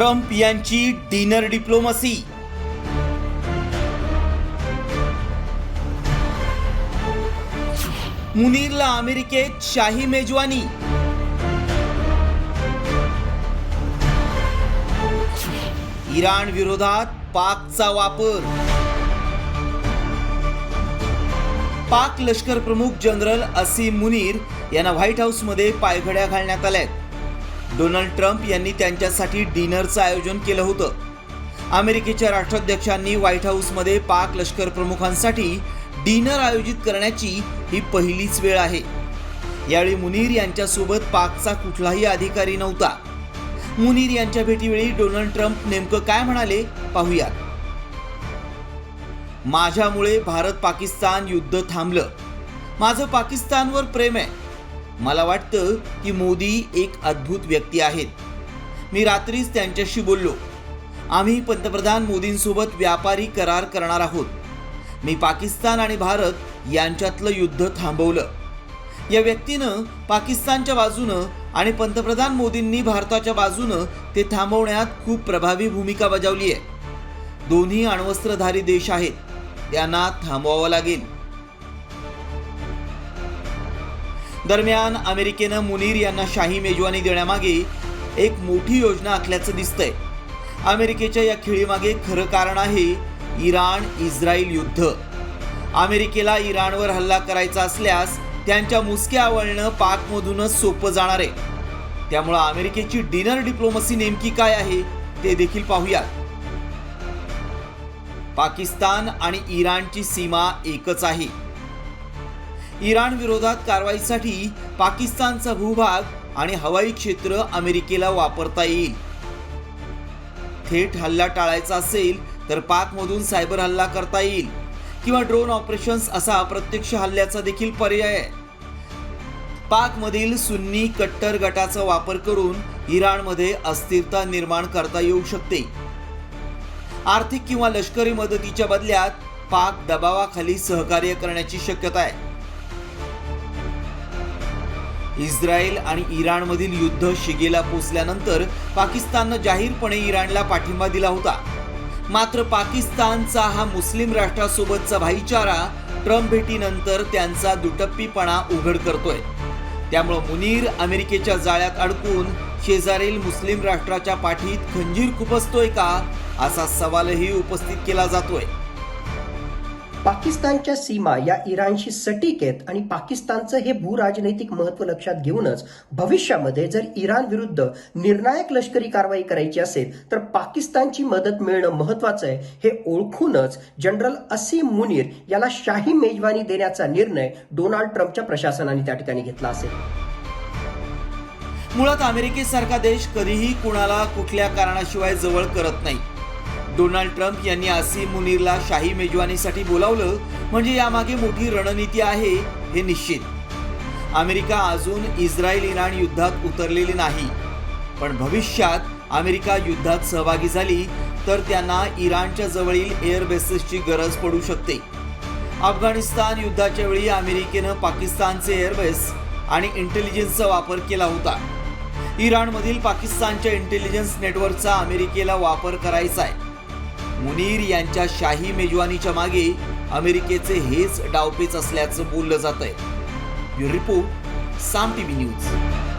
Trump यांची dinner diplomacy. मुनीरला अमेरिकेत शाही मेजवानी. इराण विरोधात पाकचा वापर. पाक लष्कर प्रमुख जनरल असीम मुनीर यांना व्हाईट हाऊसमध्ये पायघड्या घालण्यात आल्यात. डोनाल्ड ट्रम्प यांनी त्यांच्यासाठी डिनरचं आयोजन केलं होतं. अमेरिकेच्या राष्ट्राध्यक्षांनी व्हाईट हाऊसमध्ये पाक लष्कर प्रमुखांसाठी डिनर आयोजित करण्याची ही पहिलीच वेळ आहे. यावेळी मुनीर यांच्यासोबत पाकचा कुठलाही अधिकारी नव्हता. मुनीर यांच्या भेटीवेळी डोनाल्ड ट्रम्प नेमकं काय म्हणाले पाहूयात. माझ्यामुळे भारत पाकिस्तान युद्ध थांबलं. माझं पाकिस्तानवर प्रेम आहे. मला वाटतं की मोदी एक अद्भुत व्यक्ती आहेत. मी रात्रीच त्यांच्याशी बोललो. आम्ही पंतप्रधान मोदींसोबत व्यापारी करार करणार आहोत. मी पाकिस्तान आणि भारत यांच्यातलं युद्ध थांबवलं. या व्यक्तीनं पाकिस्तानच्या बाजूनं आणि पंतप्रधान मोदींनी भारताच्या बाजूनं ते थांबवण्यात खूप प्रभावी भूमिका बजावली आहे दोन्ही अण्वस्त्रधारी देश आहेत. त्यांना थांबवावं लागेल. दरम्यान अमेरिकेनं मुनीर यांना शाही मेजवानी देण्यामागे एक मोठी योजना आखल्याचं दिसतंय. अमेरिकेच्या या खेळीमागे खरं कारण आहे इराण इस्रायल युद्ध. अमेरिकेला इराणवर हल्ला करायचा असल्यास त्यांच्या मुसक्या आवळणं पाकमधूनच सोपं जाणार आहे. त्यामुळं अमेरिकेची डिनर डिप्लोमसी नेमकी काय आहे ते देखील पाहूयात. पाकिस्तान आणि इराणची सीमा एकच आहे. इराण विरोधात कारवाईसाठी पाकिस्तानचा भूभाग आणि हवाई क्षेत्र अमेरिकेला वापरता येईल. थेट हल्ला टाळायचा असेल तर पाकमधून सायबर हल्ला करता येईल. किंवा ड्रोन ऑपरेशन्स असा प्रत्यक्ष हल्ल्याचा देखील पर्याय आहे. पाकमधील सुन्नी कट्टर गटाचा वापर करून इराणमध्ये अस्थिरता निर्माण करता येऊ शकते. आर्थिक किंवा लष्करी मदतीच्या बदल्यात पाक दबावाखाली सहकार्य करण्याची शक्यता आहे. इस्रायल आणि इराणमधील युद्ध शिगेला पोचल्यानंतर पाकिस्ताननं जाहीरपणे इराणला पाठिंबा दिला होता. मात्र पाकिस्तानचा हा मुस्लिम राष्ट्रासोबतचा भाईचारा ट्रम्प भेटीनंतर त्यांचा दुटप्पीपणा उघड करतोय. त्यामुळं मुनीर अमेरिकेच्या जाळ्यात अडकून शेजारील मुस्लिम राष्ट्राच्या पाठीत खंजीर खुपसतोय का? असा सवालही उपस्थित केला जातोय. पाकिस्तानच्या सीमा या इराणशी सटीक आहेत आणि पाकिस्तानचं हे भूराजनैतिक महत्त्व लक्षात घेऊनच भविष्यामध्ये जर इराण विरुद्ध निर्णायक लष्करी कारवाई करायची असेल तर पाकिस्तानची मदत मिळणं महत्वाचं आहे. हे ओळखूनच जनरल असीम मुनीर याला शाही मेजवानी देण्याचा निर्णय डोनाल्ड ट्रम्पच्या प्रशासनाने त्या ठिकाणी घेतला असेल. मुळात अमेरिकेसारखा देश कधीही कुणाला कुठल्या कारणाशिवाय जवळ करत नाही. डोनाल्ड ट्रम्प यांनी आसिम मुनीरला शाही मेजवानीसाठी बोलावलं म्हणजे यामागे मोठी रणनीती आहे हे निश्चित. अमेरिका अजून इस्रायल इराण युद्धात उतरलेली नाही. पण भविष्यात अमेरिका युद्धात सहभागी झाली तर त्यांना इराणच्या जवळील एअर बेसेसची गरज पडू शकते. अफगाणिस्तान युद्धाच्या वेळी अमेरिकेनं पाकिस्तानचे एअरबेस आणि इंटेलिजन्सचा वापर केला होता. इराणमधील पाकिस्तानच्या इंटेलिजन्स नेटवर्कचा अमेरिकेला वापर करायचा आहे. मुनीर यांच्या शाही मेजवानीच्या मागे अमेरिकेचे हेच डावपेच असल्याचं बोललं जात आहे रिपोर्ट साम टीव्ही न्यूज.